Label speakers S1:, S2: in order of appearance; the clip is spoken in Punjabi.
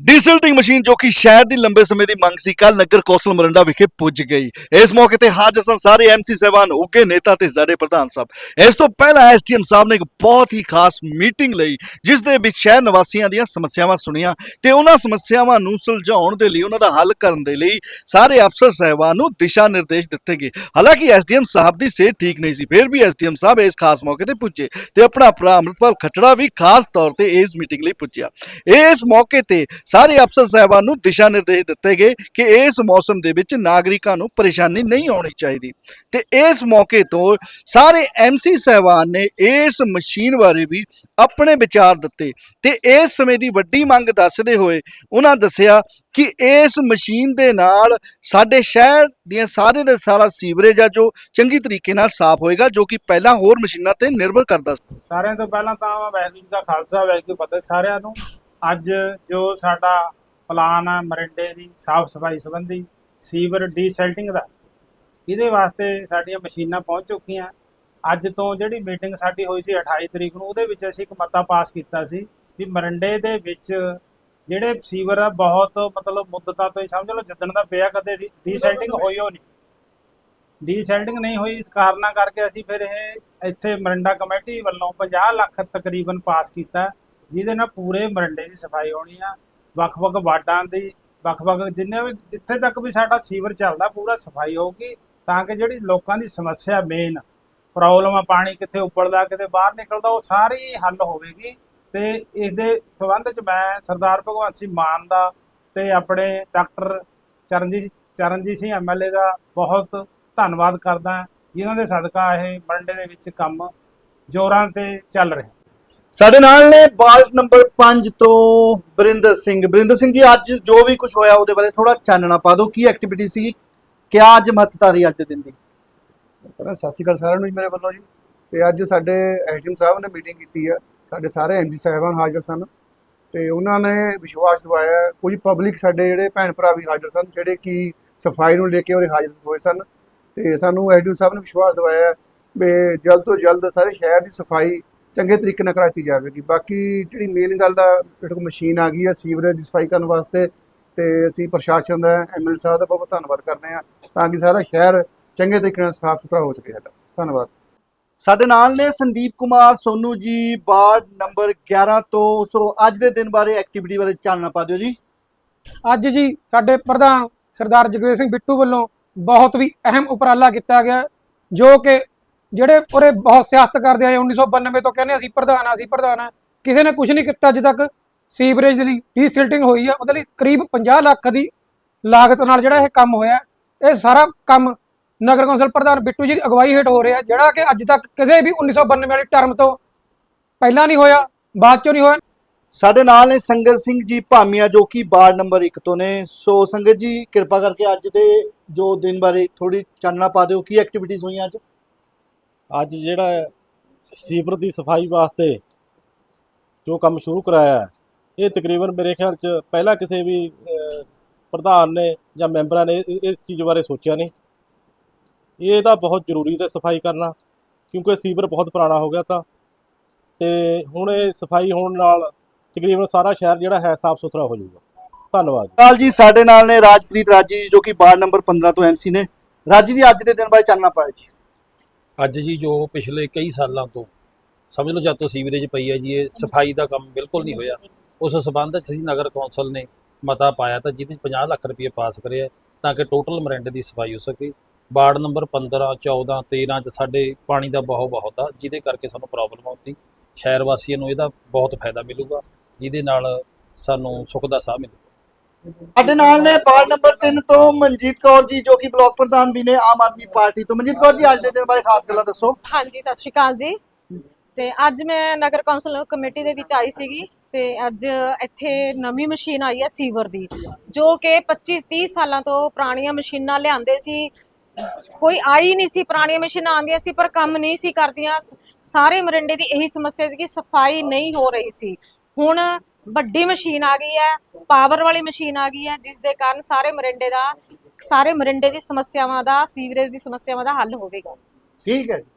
S1: ਡੀਸਲਟਿੰਗ ਮਸ਼ੀਨ ਜੋ ਕਿ ਸ਼ਹਿਰ ਦੀ ਲੰਬੇ ਸਮੇਂ ਦੀ ਮੰਗ ਸੀ ਕੱਲ ਨਗਰ ਕੌਂਸਲ ਮਰੰਡਾ ਵਿਖੇ ਪੁੱਜ ਗਈ। ਇਸ ਮੌਕੇ ਤੇ ਹਾਜ਼ਰ ਸਨ ਸਾਰੇ ਐਮਸੀ ਸਹਿਬਾਨ ਉੱਗੇ ਨੇਤਾ ਤੇ ਸਾਡੇ ਪ੍ਰਧਾਨ ਸਾਹਿਬ ਇਸ ਤੋਂ ਪਹਿਲਾਂ ਐਸਟੀਐਮ ਸਾਹਿਬ ਨੇ ਇੱਕ ਬਹੁਤ ਹੀ ਖਾਸ ਮੀਟਿੰਗ ਲਈ, ਜਿਸ ਦੇ ਵਿੱਚ ਸ਼ਹਿਰ ਨਿਵਾਸੀਆਂ ਦੀਆਂ ਸਮੱਸਿਆਵਾਂ ਸੁਣੀਆਂ ਤੇ ਉਹਨਾਂ ਸਮੱਸਿਆਵਾਂ ਨੂੰ ਸੁਲਝਾਉਣ ਦੇ ਲਈ, ਉਹਨਾਂ ਦਾ ਹੱਲ ਕਰਨ ਦੇ ਲਈ ਸਾਰੇ ਅਫਸਰ ਸਹਿਬਾਨ ਨੂੰ ਦਿਸ਼ਾ ਨਿਰਦੇਸ਼ ਦਿੱਤੇ ਗਏ। ਹਾਲਾਂਕਿ ਐਸਡੀਐਮ ਸਾਹਿਬ ਦੀ ਸਿਹਤ ਠੀਕ ਨਹੀਂ ਸੀ, ਫਿਰ ਵੀ ਐਸਡੀਐਮ ਸਾਹਿਬ ਇਸ ਖਾਸ ਮੌਕੇ ਤੇ ਪੁੱਜੇ ਤੇ ਆਪਣਾ ਭਰਾ ਅੰਮ੍ਰਿਤਪਾਲ ਖੱਟੜਾ ਵੀ ਖਾਸ ਤੌਰ ਤੇ ਇਸ ਮੀਟਿੰਗ ਲਈ ਪੁੱਜਿਆ। ਇਸ ਮੌਕੇ ਤੇ ਸਾਰੇ ਅਫਸਰ ਸਾਹਿਬਾਨ ਨੂੰ ਦਿਸ਼ਾ ਨਿਰਦੇਸ਼ ਦਿੱਤੇ ਗਏ ਕਿ ਇਸ ਮੌਸਮ ਦੇ ਵਿੱਚ ਨਾਗਰਿਕਾਂ ਨੂੰ ਪਰੇਸ਼ਾਨੀ ਨਹੀਂ ਆਉਣੀ ਚਾਹੀਦੀ। ਤੇ ਇਸ ਮੌਕੇ ਤੋਂ ਸਾਰੇ ਐਮਸੀ ਸਾਹਿਬਾਨ ਨੇ ਇਸ ਮਸ਼ੀਨ ਬਾਰੇ ਵੀ ਆਪਣੇ ਵਿਚਾਰ ਦਿੱਤੇ। ਤੇ ਇਸ ਸਮੇਂ ਦੀ ਵੱਡੀ ਮੰਗ ਦੱਸਦੇ ਹੋਏ ਉਹਨਾਂ ਦੱਸਿਆ ਕਿ ਇਸ ਮਸ਼ੀਨ ਦੇ ਨਾਲ ਸਾਡੇ ਸ਼ਹਿਰ ਦੀਆਂ ਸਾਰੇ ਦਾ ਸਾਰਾ ਸੀਵਰੇਜ ਆ ਜੋ ਚੰਗੀ ਤਰੀਕੇ ਨਾਲ ਸਾਫ਼ ਹੋਏਗਾ, ਜੋ ਕਿ ਪਹਿਲਾਂ ਹੋਰ ਮਸ਼ੀਨਾਂ ਤੇ ਨਿਰਭਰ ਕਰਦਾ ਸੀ।
S2: ਸਾਰਿਆਂ ਤੋਂ ਪਹਿਲਾਂ ਤਾਂ ਵਾਹਿਗੁਰੂ ਜੀ ਦਾ ਖਾਲਸਾ ਵਾਹਿਗੁਰੂ ਜੀ ਸਾਰਿਆਂ ਨੂੰ। ਅੱਜ ਜੋ ਸਾਡਾ ਪਲਾਨ ਆ ਮਰਿੰਡੇ ਦੀ ਸਾਫ਼ ਸਫ਼ਾਈ ਸੰਬੰਧੀ ਸੀਵਰ ਡੀਸੈਲਟਿੰਗ ਦਾ ਇਹਦੇ ਵਾਸਤੇ ਸਾਡੀਆਂ ਮਸ਼ੀਨਾਂ ਪਹੁੰਚ ਚੁੱਕੀਆਂ। ਅੱਜ ਤੋਂ ਜਿਹੜੀ ਮੀਟਿੰਗ ਸਾਡੀ ਹੋਈ ਸੀ 28 ਤਰੀਕ ਨੂੰ ਉਹਦੇ ਵਿੱਚ ਅਸੀਂ ਇੱਕ ਮਤਾ ਪਾਸ ਕੀਤਾ ਸੀ ਵੀ ਮਰਿੰਡੇ ਦੇ ਵਿੱਚ ਜਿਹੜੇ ਸੀਵਰ ਆ ਬਹੁਤ ਮਤਲਬ ਮੁੱਦਤਾਂ ਤੋਂ ਹੀ ਸਮਝ ਲਓ ਜਿੱਦਣ ਦਾ ਪਿਆ ਕਦੇ ਡੀਸੈਲਟਿੰਗ ਹੋਈ ਹੋ ਨਹੀਂ। ਡੀਸੈਲਟਿੰਗ ਨਹੀਂ ਹੋਈ ਇਸ ਕਾਰਨਾਂ ਕਰਕੇ ਅਸੀਂ ਫਿਰ ਇਹ ਇੱਥੇ ਮਰਿੰਡਾ ਕਮੇਟੀ ਵੱਲੋਂ 50 ਲੱਖ ਤਕਰੀਬਨ ਪਾਸ ਕੀਤਾ। ਜਿਹਦੇ ਨਾਲ ਪੂਰੇ ਮਰਿੰਡੇ ਦੀ ਸਫ਼ਾਈ ਹੋਣੀ ਆ, ਵੱਖ-ਵੱਖ ਵਾਰਡਾਂ ਦੀ, ਵੱਖ-ਵੱਖ ਜਿੰਨੇ ਵੀ, ਜਿੱਥੇ ਤੱਕ ਵੀ ਸਾਡਾ ਸੀਵਰ ਚੱਲਦਾ, ਪੂਰਾ ਸਫ਼ਾਈ ਹੋਊਗੀ, ਤਾਂ ਕਿ ਜਿਹੜੀ ਲੋਕਾਂ ਦੀ ਸਮੱਸਿਆ ਮੇਨ ਪ੍ਰੋਬਲਮ ਆ, ਪਾਣੀ ਕਿੱਥੇ ਉੱਪੜਦਾ ਕਿਤੇ ਬਾਹਰ ਨਿਕਲਦਾ, ਉਹ ਸਾਰੀ ਹੱਲ ਹੋਵੇਗੀ। ਤੇ ਇਸ ਦੇ ਸੰਬੰਧ ਚ ਮੈਂ ਸਰਦਾਰ ਭਗਵੰਤ ਸਿੰਘ ਮਾਨ ਦਾ ਤੇ ਆਪਣੇ ਡਾਕਟਰ ਚਰਨਜੀਤ ਚਰਨਜੀਤ ਸਿੰਘ ਐਮਐਲਏ ਦਾ ਬਹੁਤ ਧੰਨਵਾਦ ਕਰਦਾ, ਜਿਨ੍ਹਾਂ ਦੇ ਸਦਕਾ ਇਹ ਮਰੰਡੇ ਦੇ ਵਿੱਚ ਕੰਮ ਜ਼ੋਰਾਂ ਤੇ ਚੱਲ ਰਿਹਾ।
S1: ਸਾਡੇ ਨਾਲ ਨੇ ਵਾਰਡ ਨੰਬਰ 5 ਤੋਂ ਬਰਿੰਦਰ ਸਿੰਘ। ਬਰਿੰਦਰ ਸਿੰਘ ਜੀ, ਅੱਜ ਜੋ ਵੀ ਕੁਝ ਹੋਇਆ ਉਹਦੇ ਬਾਰੇ ਥੋੜਾ ਚਾਨਣਾ ਪਾ ਦਿਓ। ਕੀ ਐਕਟੀਵਿਟੀ ਸੀ ਕਿਆ ਅੱਜ ਮਹੱਤਤਾ ਰਹੀ ਅੱਜ ਦੇ ਦਿਨ ਦੀ?
S3: ਪਹਿਲਾਂ ਸਤਿ ਸ਼੍ਰੀ ਅਕਾਲ ਸਾਰਿਆਂ ਨੂੰ ਜੀ, ਮੇਰੇ ਵੱਲੋਂ ਜੀ। ਤੇ ਅੱਜ ਸਾਡੇ ਐਸਡੀਐਮ ਸਾਹਿਬ ਨੇ ਮੀਟਿੰਗ ਕੀਤੀ ਆ। ਸਾਡੇ ਸਾਰੇ ਐਮਜੀ ਸਾਹਿਬਾਨ ਹਾਜ਼ਰ ਸਨ। ਤੇ ਉਹਨਾਂ ਨੇ ਵਿਸ਼ਵਾਸ ਦਿਵਾਇਆ ਕੁਝ ਪਬਲਿਕ ਸਾਡੇ ਜਿਹੜੇ ਭੈਣ ਭਰਾ ਵੀ ਹਾਜ਼ਰ ਸਨ, ਜਿਹੜੇ ਕਿ ਸਫ਼ਾਈ ਨੂੰ ਲੈ ਕੇ ਉਰੇ ਹਾਜ਼ਰ ਹੋਏ ਸਨ। ਤੇ ਸਾਨੂੰ ਐਸਡੀਐਮ ਸਾਹਿਬ ਨੇ ਵਿਸ਼ਵਾਸ ਦਿਵਾਇਆ ਵੀ ਜਲਦ ਤੋਂ ਜਲਦ ਸਾਰੇ ਸ਼ਹਿਰ ਦੀ ਸਫ਼ਾਈ ਚੰਗੇ ਤਰੀਕੇ ਨਾਲ ਕਰਾਤੀ ਜਾਵੇਗੀ। ਬਾਕੀ ਜਿਹੜੀ ਮੇਨ ਗੱਲ ਆ ਸਾਡੇ ਕੋਲ ਮਸ਼ੀਨ ਆ ਗਈ ਆ ਸੀਵਰੇਜ ਦੀ ਸਫ਼ਾਈ ਕਰਨ ਵਾਸਤੇ ਤੇ ਅਸੀਂ ਪ੍ਰਸ਼ਾਸਨ ਦਾ ਐਮਐਲ ਸਾਹਿਬ ਦਾ ਬਹੁਤ ਧੰਨਵਾਦ ਕਰਦੇ ਹਾਂ ਤਾਂ ਕਿ ਸਾਰਾ ਸ਼ਹਿਰ ਚੰਗੇ ਤਰੀਕੇ ਨਾਲ ਸਾਫ਼ ਸੁਥਰਾ ਹੋ ਸਕੇ ਸਾਡਾ। ਧੰਨਵਾਦ।
S1: ਸਾਡੇ ਨਾਲ ਨੇ ਸੰਦੀਪ ਕੁਮਾਰ ਸੋਨੂ ਜੀ ਵਾਰਡ ਨੰਬਰ 11 ਤੋਂ। ਸੋ ਅੱਜ ਦੇ ਦਿਨ ਬਾਰੇ ਐਕਟੀਵਿਟੀ ਬਾਰੇ ਚਾਨਣਾ ਪਾ ਦਿਓ ਜੀ।
S4: ਅੱਜ ਜੀ ਸਾਡੇ ਪ੍ਰਧਾਨ ਸਰਦਾਰ ਜਗਵੇਰ ਸਿੰਘ ਬਿੱਟੂ ਵੱਲੋਂ ਬਹੁਤ ਵੀ ਅਹਿਮ ਉਪਰਾਲਾ ਕੀਤਾ ਗਿਆ ਜੋ ਕਿ ਜਿਹੜੇ ਉਰੇ ਬਹੁਤ ਸਿਆਸਤ ਕਰਦੇ ਆਏ 1992 ਤੋਂ ਕਹਿੰਦੇ ਅਸੀਂ ਪ੍ਰਧਾਨ ਆ, ਅਸੀਂ ਪ੍ਰਧਾਨ ਆ। ਕਿਸੇ ਨੇ ਕੁਝ ਨਹੀਂ ਕੀਤਾ ਅੱਜ ਤੱਕ। ਸੀਵਰੇਜ ਦੀ ਡੀਸਿਲਟਿੰਗ ਹੋਈ ਆ ਉਹਦੇ ਲਈ ਕਰੀਬ 50 ਲੱਖ ਦੀ ਲਾਗਤ ਨਾਲ ਜਿਹੜਾ ਇਹ ਕੰਮ ਹੋਇਆ। ਇਹ ਸਾਰਾ ਕੰਮ ਨਗਰ ਕੌਂਸਲ ਪ੍ਰਧਾਨ ਬਿੱਟੂ ਜੀ ਦੀ ਅਗਵਾਈ ਹੇਠ ਹੋ ਰਿਹਾ, ਜਿਹੜਾ ਕਿ ਅੱਜ ਤੱਕ ਕਦੇ ਵੀ 1992 ਵਾਲੀ ਟਰਮ ਤੋਂ ਪਹਿਲਾਂ ਨਹੀਂ ਹੋਇਆ, ਬਾਅਦ ਚੋਂ ਨਹੀਂ ਹੋਇਆ।
S1: ਸਾਡੇ ਨਾਲ ਨੇ ਸੰਗਤ ਸਿੰਘ ਜੀ ਭਾਮੀਆਂ, ਜੋ ਕਿ ਵਾਰਡ ਨੰਬਰ 1 ਤੋਂ ਨੇ। ਸੋ ਸੰਗਤ ਜੀ, ਕਿਰਪਾ ਕਰਕੇ ਅੱਜ ਦੇ ਜੋ ਦਿਨ ਬਾਰੇ ਥੋੜੀ ਚਾਨਣਾ ਪਾ ਦਿਓ, ਕੀ ਐਕਟੀਵਿਟੀਜ਼ ਹੋਈਆਂ ਅੱਜ?
S5: ਅੱਜ ਜਿਹੜਾ ਸੀਵਰ ਦੀ ਸਫ਼ਾਈ ਵਾਸਤੇ ਜੋ ਕੰਮ ਸ਼ੁਰੂ ਕਰਾਇਆ ਇਹ ਤਕਰੀਬਨ ਮੇਰੇ ਖਿਆਲ ਚ ਪਹਿਲਾਂ ਕਿਸੇ ਵੀ ਪ੍ਰਧਾਨ ਨੇ ਜਾਂ ਮੈਂਬਰਾਂ ਨੇ ਇਸ ਚੀਜ਼ ਬਾਰੇ ਸੋਚਿਆ ਨਹੀਂ। ਇਹ ਤਾਂ ਬਹੁਤ ਜ਼ਰੂਰੀ ਹੈ ਸਫ਼ਾਈ ਕਰਨਾ, ਕਿਉਂਕਿ ਸੀਵਰ ਬਹੁਤ ਪੁਰਾਣਾ ਹੋ ਗਿਆ ਤਾਂ। ਤੇ ਹੁਣ ਇਹ ਸਫ਼ਾਈ ਹੋਣ ਨਾਲ ਤਕਰੀਬਨ ਸਾਰਾ ਸ਼ਹਿਰ ਜਿਹੜਾ ਹੈ, ਸਾਫ਼ ਸੁਥਰਾ ਹੋ ਜਾਊਗਾ। ਧੰਨਵਾਦ
S1: ਨਾਲ ਜੀ, ਸਾਡੇ ਨਾਲ ਨੇ ਰਾਜਪ੍ਰੀਤ ਰਾਜੀ ਜੋ ਕਿ ਵਾਰਡ ਨੰਬਰ 15 ਤੋਂ ਐਮਸੀ ਨੇ। ਰਾਜੀ ਜੀ, ਅੱਜ ਦੇ ਦਿਨ ਬਾਰੇ ਚਾਨਣਾ ਪਾਇਆ ਜੀ।
S6: ਅੱਜ ਜੀ ਜੋ ਪਿਛਲੇ ਕਈ ਸਾਲਾਂ ਤੋਂ ਸਮਝ ਲਓ ਜਦ ਤੋਂ ਸੀਵਰੇਜ ਪਈ ਹੈ ਜੀ, ਇਹ ਸਫ਼ਾਈ ਦਾ ਕੰਮ ਬਿਲਕੁਲ ਨਹੀਂ ਹੋਇਆ। ਉਸ ਸਬੰਧ ਵਿੱਚ ਅਸੀਂ ਨਗਰ ਕੌਂਸਲ ਨੇ ਮਤਾ ਪਾਇਆ ਤਾਂ ਜਿਹਦੇ 'ਚ 50 ਲੱਖ ਰੁਪਏ ਪਾਸ ਕਰਿਆ ਤਾਂ ਕਿ ਟੋਟਲ ਮਰਿੰਡੇ ਦੀ ਸਫ਼ਾਈ ਹੋ ਸਕੇ। ਵਾਰਡ ਨੰਬਰ 15 14 13 ਚ ਸਾਡੇ ਪਾਣੀ ਦਾ ਬਹੁਤ ਬਹੁਤ ਆ, ਜਿਹਦੇ ਕਰਕੇ ਸਾਨੂੰ ਪ੍ਰੋਬਲਮ ਆਉਂਦੀ। ਸ਼ਹਿਰ ਵਾਸੀਆਂ ਨੂੰ ਇਹਦਾ ਬਹੁਤ ਫਾਇਦਾ ਮਿਲੂਗਾ, ਜਿਹਦੇ ਨਾਲ ਸਾਨੂੰ ਸੁੱਖ ਦਾ ਸਾਹ ਮਿਲੂ।
S1: ਸਾਡੇ ਨਾਲ ਨੇ ਵਾਰਡ ਨੰਬਰ 3 ਤੋਂ ਮਨਜੀਤ ਕੌਰ ਜੀ, ਜੋ ਕਿ ਬਲਾਕ ਪ੍ਰਧਾਨ ਵੀ ਨੇ ਆਮ ਆਦਮੀ ਪਾਰਟੀ ਤੋਂ। ਮਨਜੀਤ ਕੌਰ ਜੀ, ਅੱਜ ਦੇ ਦਿਨ ਬਾਰੇ ਖਾਸ ਗੱਲਾਂ ਦੱਸੋ।
S7: ਹਾਂਜੀ, ਸਤਿ ਸ਼੍ਰੀ ਅਕਾਲ ਜੀ। ਤੇ ਅੱਜ ਮੈਂ ਨਗਰ ਕੌਂਸਲ ਕਮੇਟੀ ਦੇ ਵਿੱਚ ਆਈ ਸੀਗੀ ਤੇ ਅੱਜ ਇੱਥੇ ਨਵੀਂ ਮਸ਼ੀਨ ਆਈ ਹੈ ਸੀਵਰ ਦੀ, ਜੋ ਕਿ 25 30 ਸਾਲਾਂ ਤੋਂ ਪੁਰਾਣੀਆਂ ਮਸ਼ੀਨਾਂ ਲਿਆਂਦੇ ਸੀ। ਕੋਈ ਆਈ ਨਹੀਂ ਸੀ, ਪੁਰਾਣੀਆਂ ਮਸ਼ੀਨਾਂ ਆਉਂਦੀਆਂ ਸੀ, ਪਰ ਕੰਮ ਨਹੀਂ ਸੀ ਕਰਦੀਆਂ। ਸਾਰੇ ਮਰਿੰਡੇ ਦੀ ਇਹੀ ਸਮੱਸਿਆ ਸੀ ਕਿ ਸਫ਼ਾਈ ਨਹੀਂ ਹੋ ਰਹੀ ਸੀ। ਹੁਣ ਵੱਡੀ ਮਸ਼ੀਨ ਆ ਗਈ ਹੈ ਪਾਵਰ ਵਾਲੀ ਮਸ਼ੀਨ ਆ ਗਈ ਹੈ, ਜਿਸ ਦੇ ਕਾਰਨ ਸਾਰੇ ਮਰਿੰਡੇ ਦਾ, ਸਾਰੇ ਮਰਿੰਡੇ ਦੀ ਸਮੱਸਿਆਵਾਂ ਦਾ, ਸੀਵਰੇਜ ਦੀ ਸਮੱਸਿਆਵਾਂ ਦਾ ਹੱਲ ਹੋਵੇਗਾ।
S1: ਠੀਕ ਹੈ ਜੀ